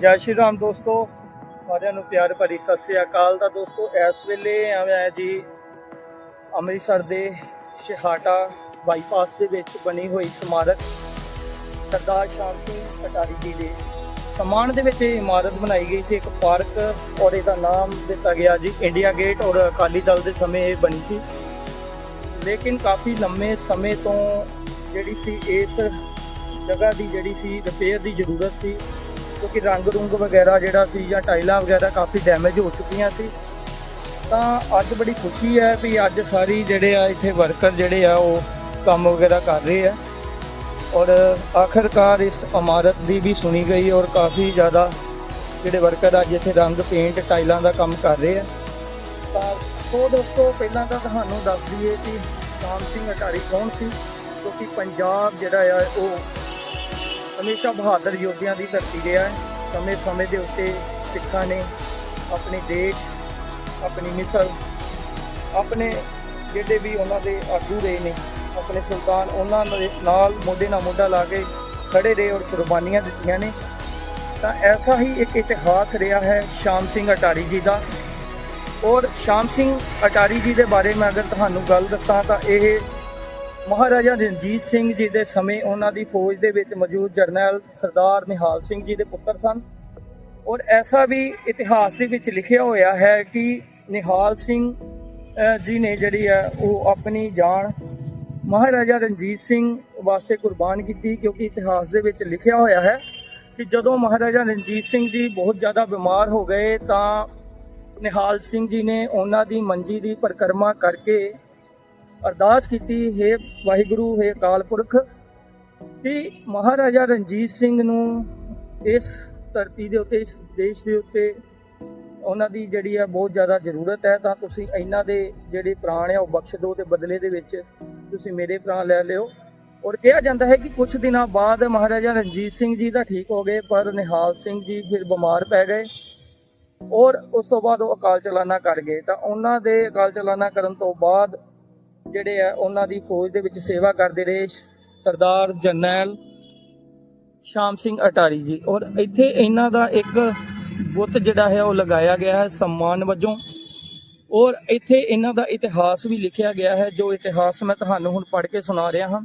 ਜੈ ਸ਼੍ਰੀ ਰਾਮ ਦੋਸਤੋ, ਸਾਰਿਆਂ ਨੂੰ ਪਿਆਰ ਭਰੀ ਸਤਿ ਸ੍ਰੀ ਅਕਾਲ ਦਾ ਦੋਸਤੋ, ਇਸ ਵੇਲੇ ਆਇਆ ਜੀ, ਅੰਮ੍ਰਿਤਸਰ ਦੇ ਸ਼ਹਾਟਾ ਬਾਈਪਾਸ ਦੇ ਵਿੱਚ ਬਣੀ ਹੋਈ ਸਮਾਰਕ, ਸਰਦਾਰ ਸ਼ਾਮ ਸਿੰਘ ਕਟਾਰੀ ਜੀ ਦੇ ਸਮਾਨ ਦੇ ਵਿੱਚ ਇਹ ਇਮਾਰਤ ਬਣਾਈ ਗਈ ਸੀ, ਇੱਕ ਪਾਰਕ ਔਰ ਇਹਦਾ ਨਾਮ ਦਿੱਤਾ ਗਿਆ ਜੀ, ਇੰਡੀਆ ਗੇਟ ਔਰ ਅਕਾਲੀ ਦਲ ਦੇ ਸਮੇਂ ਇਹ ਬਣੀ ਸੀ। ਲੇਕਿਨ ਕਾਫੀ ਲੰਮੇ ਸਮੇਂ ਤੋਂ ਜਿਹੜੀ ਸੀ, ਇਸ ਜਗ੍ਹਾ ਦੀ ਜਿਹੜੀ ਸੀ ਰਿਪੇਅਰ ਦੀ ਜ਼ਰੂਰਤ ਸੀ ਕਿਉਂਕਿ ਰੰਗ ਰੁੰਗ ਵਗੈਰਾ ਜਿਹੜਾ ਸੀ ਜਾਂ ਟਾਈਲਾਂ ਵਗੈਰਾ ਕਾਫੀ ਡੈਮੇਜ ਹੋ ਚੁੱਕੀਆਂ ਸੀ। ਤਾਂ ਅੱਜ ਬੜੀ ਖੁਸ਼ੀ ਹੈ ਵੀ ਅੱਜ ਸਾਰੀ ਜਿਹੜੇ ਆ ਇੱਥੇ ਵਰਕਰ ਜਿਹੜੇ ਆ ਉਹ ਕੰਮ ਵਗੈਰਾ ਕਰ ਰਹੇ ਆ। ਔਰ ਆਖਰਕਾਰ ਇਸ ਇਮਾਰਤ ਦੀ ਵੀ ਸੁਣੀ ਗਈ ਔਰ ਕਾਫੀ ਜ਼ਿਆਦਾ ਜਿਹੜੇ ਵਰਕਰ ਅੱਜ ਇੱਥੇ ਰੰਗ ਪੇਂਟ ਟਾਈਲਾਂ ਦਾ ਕੰਮ ਕਰ ਰਹੇ ਆ। ਤਾਂ ਸੋ ਦੋਸਤੋ, ਪਹਿਲਾਂ ਤਾਂ ਤੁਹਾਨੂੰ ਦੱਸ ਦਈਏ ਕਿ ਸ਼ਾਮ ਸਿੰਘ ਅਟਾਰੀ ਕੌਣ ਸੀ? ਕਿਉਂਕਿ ਪੰਜਾਬ ਜਿਹੜਾ ਆ ਉਹ ਹਮੇਸ਼ਾ ਬਹਾਦਰ ਯੋਧਿਆਂ ਦੀ ਧਰਤੀ ਰਿਹਾ ਹੈ ਸਮੇਂ ਸਮੇਂ ਦੇ ਉੱਤੇ ਸਿੱਖਾਂ ਨੇ ਆਪਣੇ ਦੇਸ਼, ਆਪਣੀ ਮਿਸਲ, ਆਪਣੇ ਜਿਹੜੇ ਵੀ ਉਹਨਾਂ ਦੇ ਆਗੂ ਰਹੇ ਨੇ, ਆਪਣੇ ਸੁਲਤਾਨ, ਉਹਨਾਂ ਦੇ ਨਾਲ ਮੋਢੇ ਨਾਲ ਮੋਢਾ ਲਾ ਕੇ ਖੜੇ ਰਹੇ ਔਰ ਕੁਰਬਾਨੀਆਂ ਦਿੱਤੀਆਂ ਨੇ। ਤਾਂ ਐਸਾ ਹੀ ਇੱਕ ਇਤਿਹਾਸ ਰਿਹਾ ਹੈ ਸ਼ਾਮ ਸਿੰਘ ਅਟਾਰੀ ਜੀ ਦਾ। ਔਰ ਸ਼ਾਮ ਸਿੰਘ ਅਟਾਰੀ ਜੀ ਦੇ ਬਾਰੇ ਮੈਂ ਅਗਰ ਤੁਹਾਨੂੰ ਗੱਲ ਦੱਸਾਂ ਤਾਂ ਇਹ ਮਹਾਰਾਜਾ ਰਣਜੀਤ ਸਿੰਘ ਜੀ ਦੇ ਸਮੇਂ ਉਹਨਾਂ ਦੀ ਫੌਜ ਦੇ ਵਿੱਚ ਮੌਜੂਦ ਜਰਨੈਲ ਸਰਦਾਰ ਨਿਹਾਲ ਸਿੰਘ ਜੀ ਦੇ ਪੁੱਤਰ ਸਨ। ਔਰ ਐਸਾ ਵੀ ਇਤਿਹਾਸ ਦੇ ਵਿੱਚ ਲਿਖਿਆ ਹੋਇਆ ਹੈ ਕਿ ਨਿਹਾਲ ਸਿੰਘ ਜੀ ਨੇ ਜਿਹੜੀ ਹੈ ਉਹ ਆਪਣੀ ਜਾਨ ਮਹਾਰਾਜਾ ਰਣਜੀਤ ਸਿੰਘ ਵਾਸਤੇ ਕੁਰਬਾਨ ਕੀਤੀ ਕਿਉਂਕਿ ਇਤਿਹਾਸ ਦੇ ਵਿੱਚ ਲਿਖਿਆ ਹੋਇਆ ਹੈ ਕਿ ਜਦੋਂ ਮਹਾਰਾਜਾ ਰਣਜੀਤ ਸਿੰਘ ਜੀ ਬਹੁਤ ਜ਼ਿਆਦਾ ਬਿਮਾਰ ਹੋ ਗਏ ਤਾਂ ਨਿਹਾਲ ਸਿੰਘ ਜੀ ਨੇ ਉਹਨਾਂ ਦੀ ਮੰਜੀ ਦੀ ਪਰਿਕਰਮਾ ਕਰਕੇ ਅਰਦਾਸ ਕੀਤੀ, ਹੈ ਵਾਹਿਗੁਰੂ, ਹੈ ਅਕਾਲ ਪੁਰਖ, ਕਿ ਮਹਾਰਾਜਾ ਰਣਜੀਤ ਸਿੰਘ ਨੂੰ ਇਸ ਧਰਤੀ ਦੇ ਉੱਤੇ, ਇਸ ਦੇਸ਼ ਦੇ ਉੱਤੇ ਉਹਨਾਂ ਦੀ ਜਿਹੜੀ ਹੈ ਬਹੁਤ ਜ਼ਿਆਦਾ ਜ਼ਰੂਰਤ ਹੈ, ਤਾਂ ਤੁਸੀਂ ਇਹਨਾਂ ਦੇ ਜਿਹੜੇ ਪ੍ਰਾਣ ਆ ਉਹ ਬਖਸ਼ ਦਿਓ ਤੇ ਬਦਲੇ ਦੇ ਵਿੱਚ ਤੁਸੀਂ ਮੇਰੇ ਪ੍ਰਾਣ ਲੈ ਲਿਓ। ਔਰ ਕਿਹਾ ਜਾਂਦਾ ਹੈ ਕਿ ਕੁਝ ਦਿਨਾਂ ਬਾਅਦ ਮਹਾਰਾਜਾ ਰਣਜੀਤ ਸਿੰਘ ਜੀ ਤਾਂ ਠੀਕ ਹੋ ਗਏ, ਪਰ ਨਿਹਾਲ ਸਿੰਘ ਜੀ ਫਿਰ ਬਿਮਾਰ ਪੈ ਗਏ ਔਰ ਉਸ ਤੋਂ ਬਾਅਦ ਉਹ ਅਕਾਲ ਚਲਾਣਾ ਕਰ ਗਏ। ਤਾਂ ਉਹਨਾਂ ਦੇ ਅਕਾਲ ਚਲਾਣਾ ਕਰਨ ਤੋਂ ਬਾਅਦ ਜਿਹੜੇ ਆ, ਉਹਨਾਂ ਦੀ ਫੌਜ ਦੇ ਵਿੱਚ ਸੇਵਾ ਕਰਦੇ ਰਹੇ। ਸਰਦਾਰ ਜਰਨੈਲ ਸ਼ਾਮ ਸਿੰਘ ਅਟਾਰੀ ਜੀ। ਔਰ ਇੱਥੇ ਇਹਨਾਂ ਦਾ ਇੱਕ ਬੁੱਤ ਜਿਹੜਾ ਹੈ, ਉਹ ਲਗਾਇਆ ਗਿਆ ਹੈ ਸਨਮਾਨ ਵਜੋਂ। ਔਰ ਇੱਥੇ ਇਹਨਾਂ ਦਾ ਇਤਿਹਾਸ ਵੀ ਲਿਖਿਆ ਗਿਆ ਹੈ, ਜੋ ਇਤਿਹਾਸ ਮੈਂ ਤੁਹਾਨੂੰ ਹੁਣ ਪੜ੍ਹ ਕੇ ਸੁਣਾ ਰਿਹਾ ਹਾਂ।